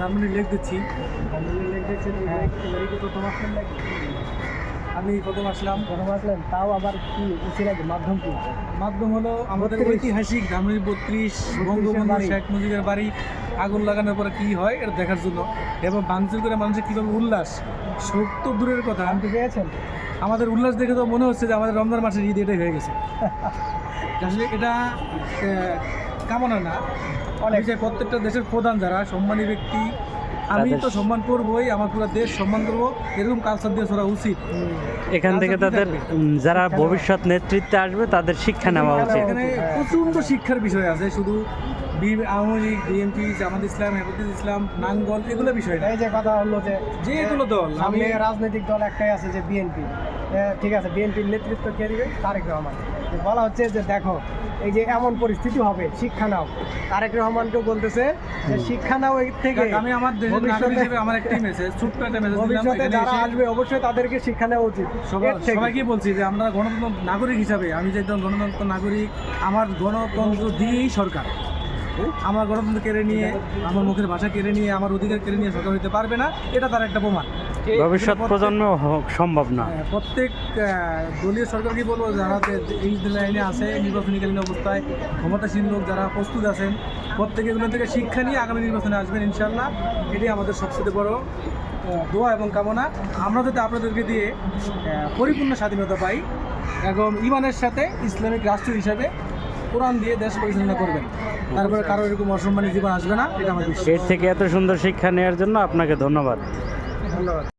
Dhanmondi lake দিচ্ছি। হ্যাঁ। Lake এবারই প্রথম আসলেন আমি প্রথম আসলাম। প্রথম আসলেন তাও আবার কি উচিত নাকি মাধ্যম কি? মাধ্যম হলো আমাদের ঐতিহাসিক ধানমন্ডি বত্রিশ বঙ্গবন্ধু। শেখ মুজিবের বাড়ি। আগুন লাগানোর পরে কি হয় এটা দেখার জন্য। এবং ভাঙচুর করে মানুষের কীভাবে উল্লাস শোক তো দূরের কথা। জানতে পেরেছেন? আমাদের উল্লাস দেখে তো মনে হচ্ছে যে আমাদের রমজান মাসের ঈদ এটাই হয়ে গেছে। আসলে এটা কামনা না। অনেক। যে প্রত্যেকটা দেশের প্রধান যারা সম্মানী ব্যক্তি আমি তো সম্মান করবোই আমার পুরো দেশ সম্মান করব। এরকম কালচার দিয়ে চলা উচিত। এখান থেকে তাদের যারা ভবিষ্যৎ নেতৃত্বে আসবে তাদের শিক্ষা নেওয়া উচিত। এখানে। প্রচণ্ড শিক্ষার বিষয় আছে শুধু বি- আওয়ামী লীগ বিএনপি জামাত ইসলাম হেফাজত ইসলাম নাঙ্গল এগুলো বিষয় না। এই যে কথা হলো যে যে এগুলো দল আমি রাজনৈতিক দল একটাই আছে যে বিএনপি। ঠিক আছে বিএনপির নেতৃত্ব কে দিবে? তারেক রহমান। বলা হচ্ছে যে দেখো এই যে এমন পরিস্থিতি হবে শিক্ষা নাও। তারেক রহমানকেও বলতেছে যে শিক্ষা নাও এর থেকে। আমি আমার হিসেবে আমার একটাই মেসেজ ছোট্ট একটা মেসেজ ভবিষ্যতে যারা আসবে অবশ্যই তাদেরকে শিক্ষা নেওয়া উচিত সবাইকে বলছি যে আমরা গণতন্ত্র নাগরিক হিসাবে আমি যে একজন গণতন্ত্র নাগরিক আমার গণতন্ত্র দিয়েই সরকার। আমার গণতন্ত্র কেড়ে নিয়ে আমার মুখের ভাষা কেড়ে নিয়ে আমার অধিকার কেড়ে নিয়ে সরকার হতে পারবে না এটা তার একটা প্রমাণ। ভবিষ্যৎ প্রজন্ম হ- সম্ভব না। হ্যাঁ, প্রত্যেক দলীয় সরকারকে বলব যারা এই লাইনে আছে নির্বাচনীকালীন অবস্থায় ক্ষমতাসীন লোক যারা প্রস্তুত আছেন প্রত্যেকে এগুলো থেকে শিক্ষা নিয়ে আগামী নির্বাচনে আসবেন ইনশাল্লাহ এটাই আমাদের সবচেয়ে বড় দোয়া এবং কামনা। আমরা যাতে আপনাদেরকে দিয়ে পরিপূর্ণ স্বাধীনতা পাই এবং ইমানের সাথে ইসলামিক রাষ্ট্র হিসাবে কোরআন দিয়ে দেশ পরিচালনা করবেন। তারপরে কারও এরকম অসম্মানী জীবন আসবে না এটা বিশ্বাস। এর থেকে এত সুন্দর শিক্ষা নেওয়ার জন্য আপনাকে ধন্যবাদ। ধন্যবাদ